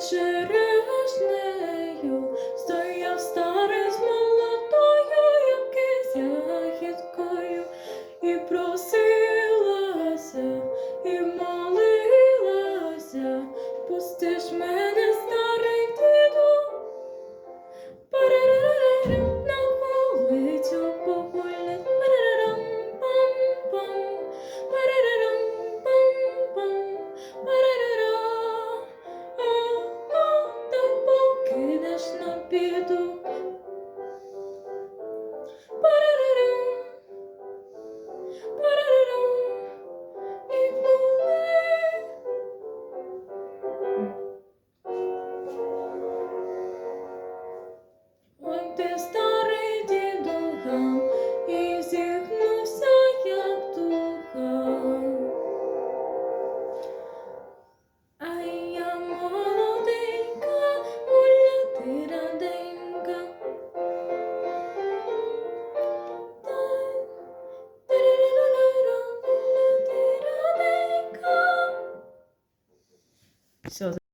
Через нею стояв старий з як який ягідкою і просив. But 笑